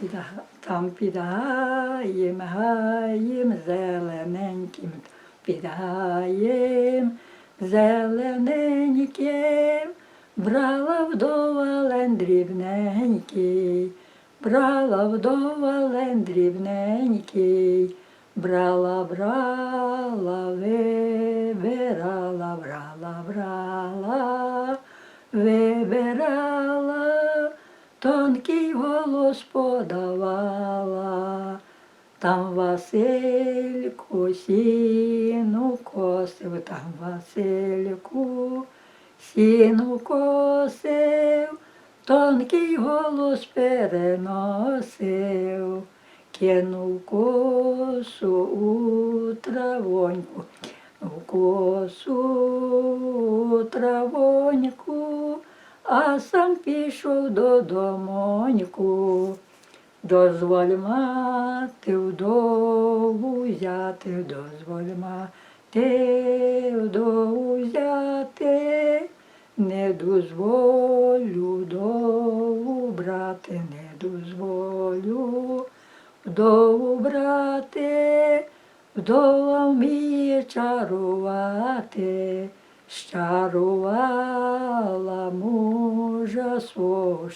під, там під гаєм, гаєм зелененьким, під гаєм зелененьким, брала вдова лен брала вдова лен брала, брала, вибирала, брала, брала, вибирала, голос подавала. Там Васильку сіну косив, там Васильку сіну косив, тонкий голос переносив, кинув косу у травоньку, кинув косу у травоньку, а сам пішов додомоньку. Дозволь мати вдову взяти, дозволь мати вдову взяти, не дозволю вдову брати, не дозволю вдову брати, вдова вміє чарувати, щарувала мужа свого,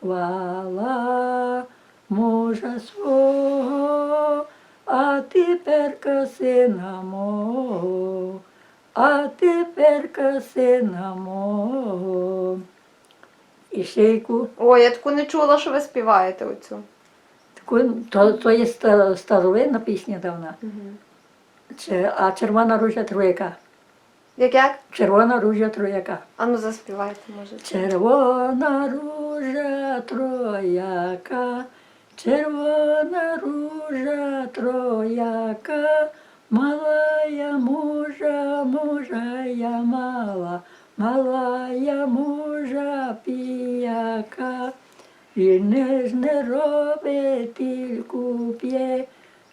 щарувала мужа свого, а теперка сина мого, а теперка сина мого. І шийку, Ой, я таку не чула, що ви співаєте оцю. таку, то, то є старовинна пісня давна. Чи- А червона ружа трояка. Як як? Червона ружа трояка. А ну заспівайте, може. Червона ружа трояка, червона ружа трояка, малая мужа, мужа я мала, малая мужа піяка. Він не ж не робить тільки п'є,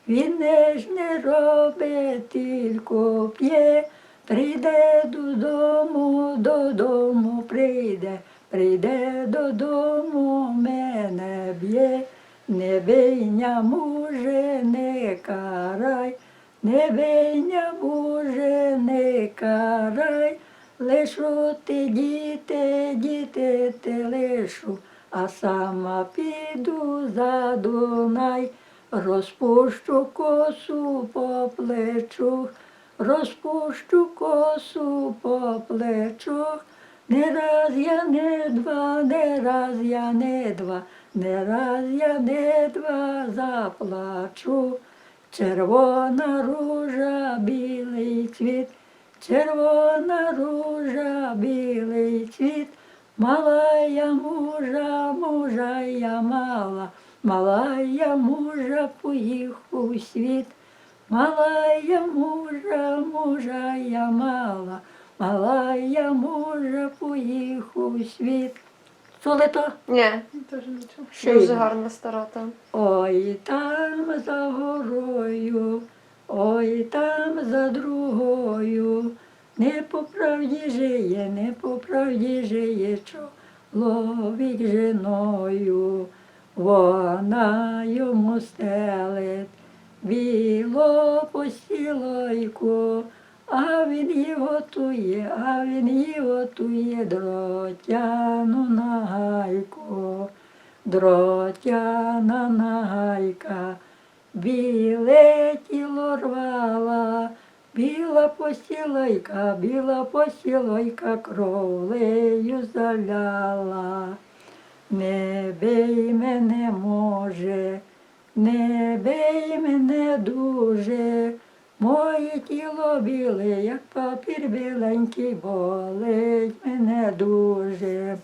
він не ж не робить тільки п'є, прийде додому, додому прийде, прийде додому, мене б'є, не бийня муже, не карай, не бийня муже, не карай, лишу ти діти, діти ти лишу, а сама піду за Дунай, розпущу косу по плечу, розпущу косу по плечу. Не раз я не два, не раз я не два, не раз я не два заплачу. Червона ружа, білий цвіт, червона ружа, білий цвіт, малая мужа, мужа я мала, малая мужа поїхав у світ, малая мужа, мужа я мала, малая мужа поїхав у світ. Чули то? Ні, дуже гарна стара там. Ой там за горою, ой там за другою, не по правді жиє, не по правді жиє, чоловік жіною, вона йому стелить біло постілойку, а він її готує, а він її готує дротяну нагайку. Дротяна нагайка, біле тіло рвала, біла постілойка, біла постілойка кровлею заляла. Не бий мене може, не бий мене дуже, моє тіло біле, як папір біленький, болить мене дуже.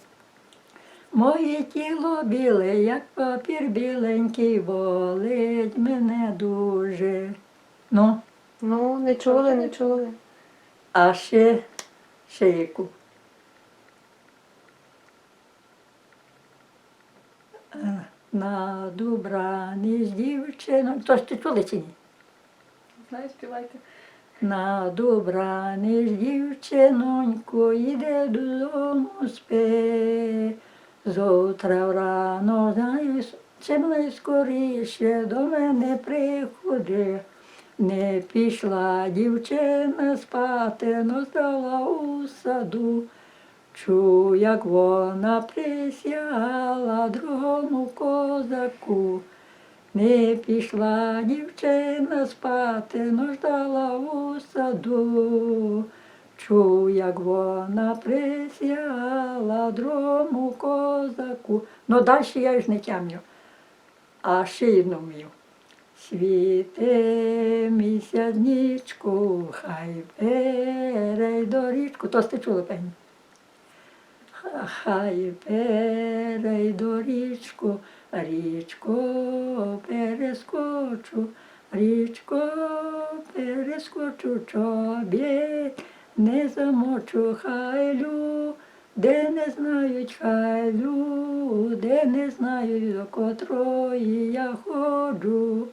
Моє тіло біле, як папір біленький, болить мене дуже. Ну, Ну, не чули, не чули. а ще, ще яку. Е, На дубрані з дівчиною. Тож ти чули чи ні? Знаю, співайте. На добрані ж дівчинонько, йде додому спи. Завтра рано знаєш, чим найскоріше до мене приходи. Не пішла дівчина спати, но здала у саду. Чу, як вона присягала другому козаку. Не пішла дівчина спати, но ждала у саду. Чу, як вона присягала другому козаку. Ну, далі я ж не тямлю. А ще одну вмію. Світе місяцничку, хай перейде річку. То сте чули, певні? Хай перейду річку, річку перескочу, річку перескочу, чобіт не замочу, хай люди не знають, хай люди не знають, до котрої я ходжу.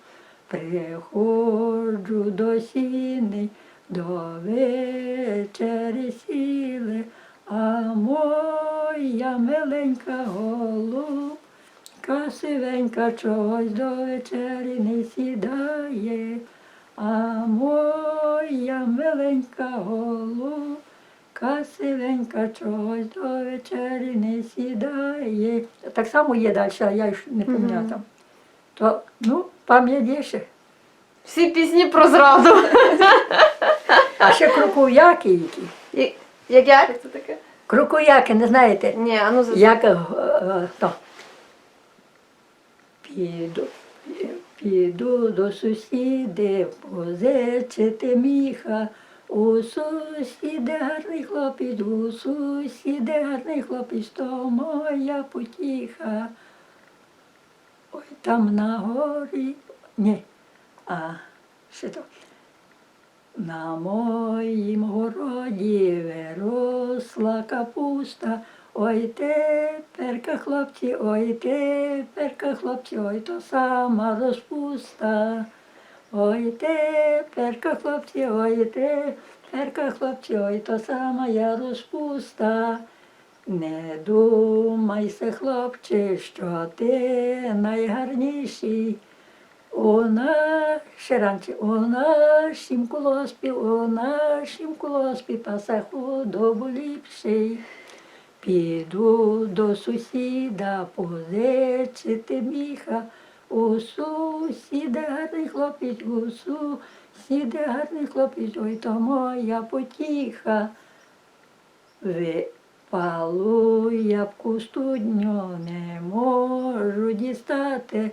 Приходжу до сіни, до вечері сіли, а моя миленька голубка сивенька чогось до вечері не сідає, а моя миленька голубка сивенька чогось до вечері не сідає. Так само є далі, а я ж не пам'ятаю. Мгм. там. То, ну, пам'ятаєш. Всі пісні про зраду. А ще крокуяки які. Як як? Що це таке? Крокуяки, не знаєте? Ні, а ну за Як е, е, то. Піду, піду до сусіди, позичити міха. У сусіди гарний хлопець, у сусіди гарний хлопець, то моя потіха. Ой, там на горі. Ні. А, ще то. На моїм городі виросла капуста. Ой теперка, хлопці, ой теперка, хлопці, ой то сама розпуста. Ой теперка, хлопці, ой теперка, хлопці, ой то сама я розпуста. Не думайся, хлопче, що ти найгарніший. У наші ранці, у нашім колоспі, у нашім колоспі паса худобу ліпший. Піду до сусіда позичити міха. У сусіда гарний хлопець, у сусіда гарний хлопець, ой то моя потіха. Випалу я в кустудню не можу дістати.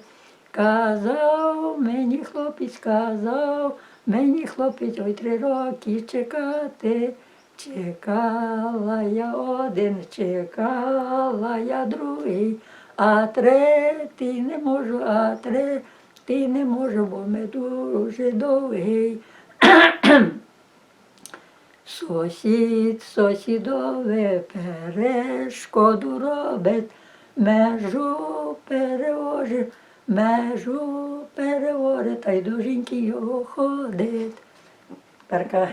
Казав мені хлопець, казав мені хлопець, ой три роки чекати. Чекала я один, чекала я другий, а третій не можу, а третій не можу, бо ми дуже довгий. Сусід сусідове перешкоду робить, межу перевожить, межу переворить, та й до жінки його ходить. Перка.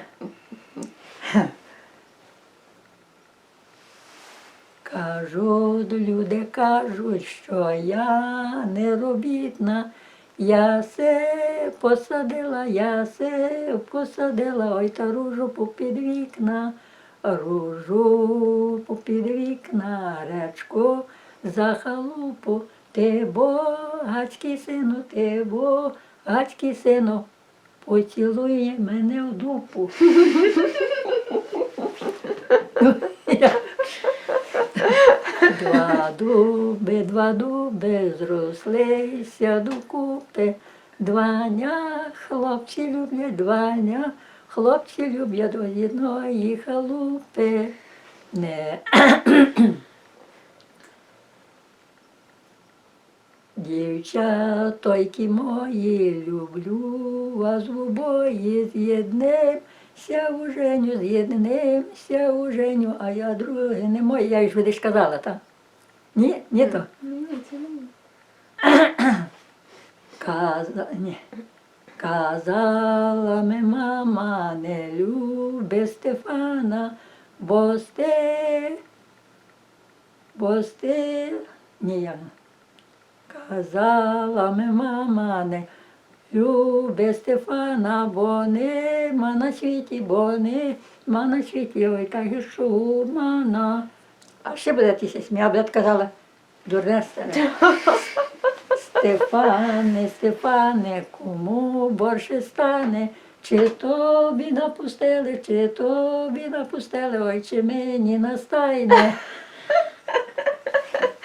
Кажуть, люди кажуть, що я неробітна, я се посадила, я се посадила, ой та ружу попід вікна, ружу попід вікна, речку за халупу, ти богацький сину, ти богацький сину, поцілує мене в дупу. Два дуби, два дуби зрослися докупи. Дваня хлопці люблять, дваня хлопці люблять одної халупи. Не. Дівчатойки мої, люблю вас в обої, з'єднимся у Женю, з'єднимся у Женю, а я друге не моє. Я ж видиш казала, так? Ні, ні то. Ні, ні, це не. Каза... Ні. Казала ми, мама, не люби Стефана, бо сте, бо сте, ні, я. Казала ми мама не любе Стефана, бо нема на світі, бо нема на світі, ой, та й шумана. А ще буде тися смія, б я казала, дурне старе. Стефане, Стефане, кому борше стане, чи тобі напустили, чи тобі напустили, ой, чи мені настайне.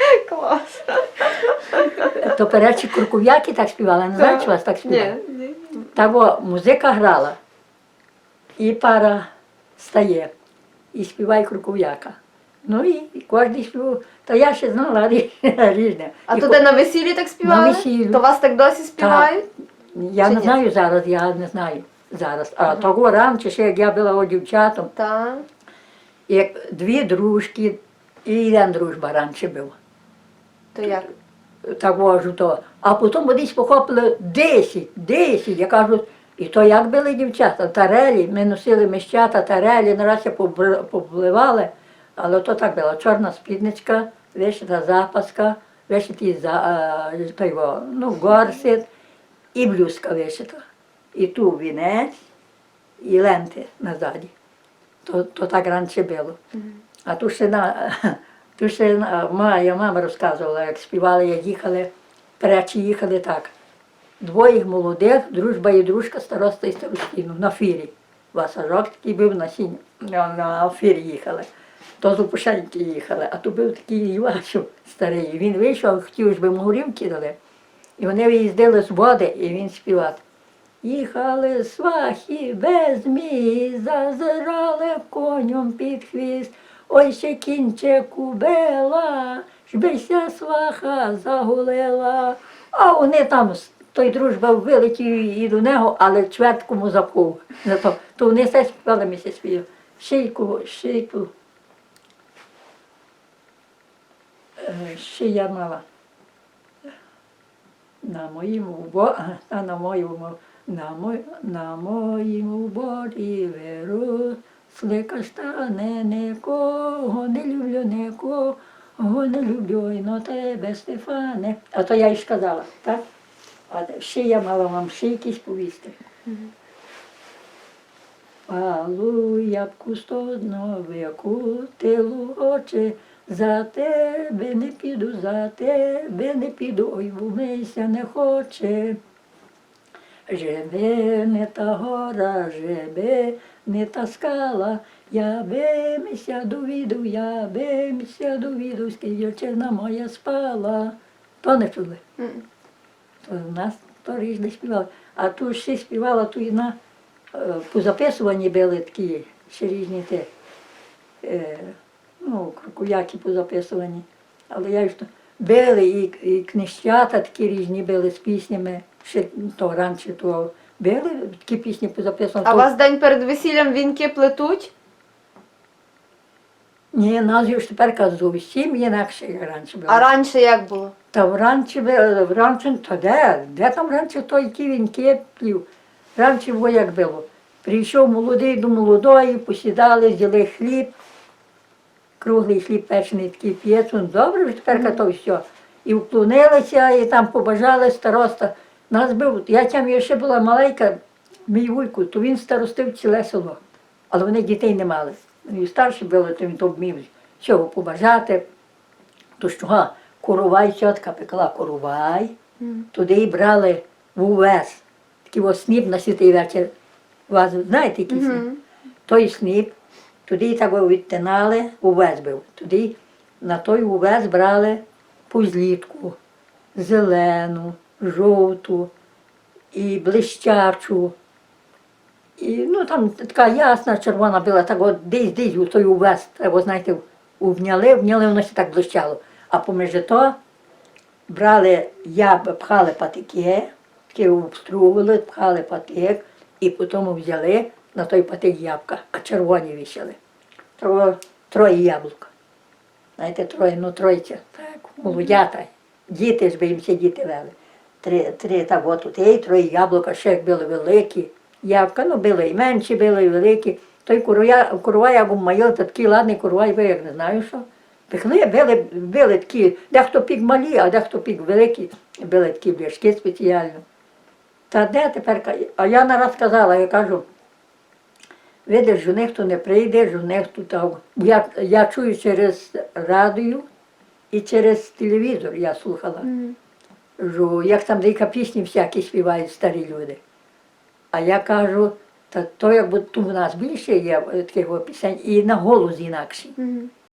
Клас. То перечі куркув'яки так співали, не знаю, чи вас так співали? Ні, ні. Та во, музика грала, і пара стає, і співає куркув'яка. Ну і кожен співав. Та я ще знала різне. різне. А І то ко- на весіллі так співали? весіллі. То вас так досі співають? Я Чи не ні? знаю зараз, я не знаю зараз. А того раніше, ще як я була о дівчатом, Так. як дві дружки, і один дружба раніше був. То як? Так вожу то. А потім десь похопили 10, 10, я кажу, і то як були дівчата, тарелі, ми носили міщата, тарелі, нараз побр- попливали, але то так було. Чорна спідничка, вишита запаска, вишитий за, а, той, ну, горсет і блюзка вишита. І ту вінець, і ленти назаді. То, то так раніше було. А тут ще на, ще моя мама розказувала, як співали, як їхали, перечі їхали так. Двоє молодих, дружба і дружка, староста і старостину, на фірі. Васажок такий був на сінь, на, на фірі їхали. То з Лопушеньки їхали, а то був такий Івашов старий. Він вийшов, хотів, щоб йому горівки дали. І вони виїздили з води, і він співав. Їхали свахи без мій, зазирали конем під хвіст. Ой, ще кінче кубела, жбися сваха загулила. А вони там, з- той дружба вилетів і до нього, але чвертку му запув. Зато, то вони все співали місяць спів. Шийку, шийку. Е, Шия мала на моєму бо, а на моєму на, мой, на моєму борі виросли каштани, нікого не люблю, нікого не люблю, і на тебе, Стефане. А то я й сказала, так? А ще я мала вам ще якісь повісти. Палу ябку стодно викутилу очі, за тебе не піду, за тебе не піду, ой, вмийся не хоче. Живе не та гора, живе не та скала, я бимся довіду, я бимся довіду, скільки черна моя спала. То не чули. То нас то різне співали. А тут ще співала, то і на е, позаписувані були такі ще різні ті, е, ну, крокуяки позаписувані. Але я ж то били і, і книжчата такі різні були з піснями. Ще то раніше то били такі пісні позаписувані. А То- вас день перед весіллям вінки плетуть? Ні, нас ж тепер зовсім інакше, як раніше було. А раніше як було? Та вранці, вранці, то де? Де там раніше той які вінки плів? Раніше було як було. Прийшов молодий до молодої, посідали, взяли хліб, круглий хліб печений такий п'єць, добре тепер то все. І вклонилися, і там побажали староста. Нас був, я там я ще була маленька, мій вуйку, то він старостив ціле село. Але вони дітей не мали. І старші були, то він то вмів всього побажати. То що, га, коровай, тітка пекла коровай, туди і брали в увес. Такий ось сніп на святий вечір. Вас знаєте, який сніп? Мгм. Той сніп, туди так відтинали, увес був. Туди на той увес брали пузлітку, зелену, жовту і блищачу. І ну там така ясна, червона була, так от десь десь у той увес, треба, знаєте, увняли, вняли, воно ще так блищало. А поміж то брали, яб, пхали патики, такі обстругували, пхали патик, і потім взяли на той патик ябка, а червоні вішали. Тро, троє яблук. Знаєте, троє, ну тройця, так, молодята. Діти ж би їм всі діти вели. Три, три так от тут, і троє яблука, ще як були великі. Ябка, ну були і менші, були і великі. Той куруя, курва, як у майор, то такий ладний курва, я як не знаю що. Пекли, били, били такі, дехто пік малі, а дехто пік великі, били такі бляшки спеціально. Та де тепер? А я нараз сказала, я кажу, видиш, жених то не прийде, жених тут. а Я, я чую через радіо і через телевізор я слухала. Жу, як там деяка пісні всякі співають старі люди. А я кажу, та то якби у нас більше є е, таких пісень і на голос інакший. Мгм.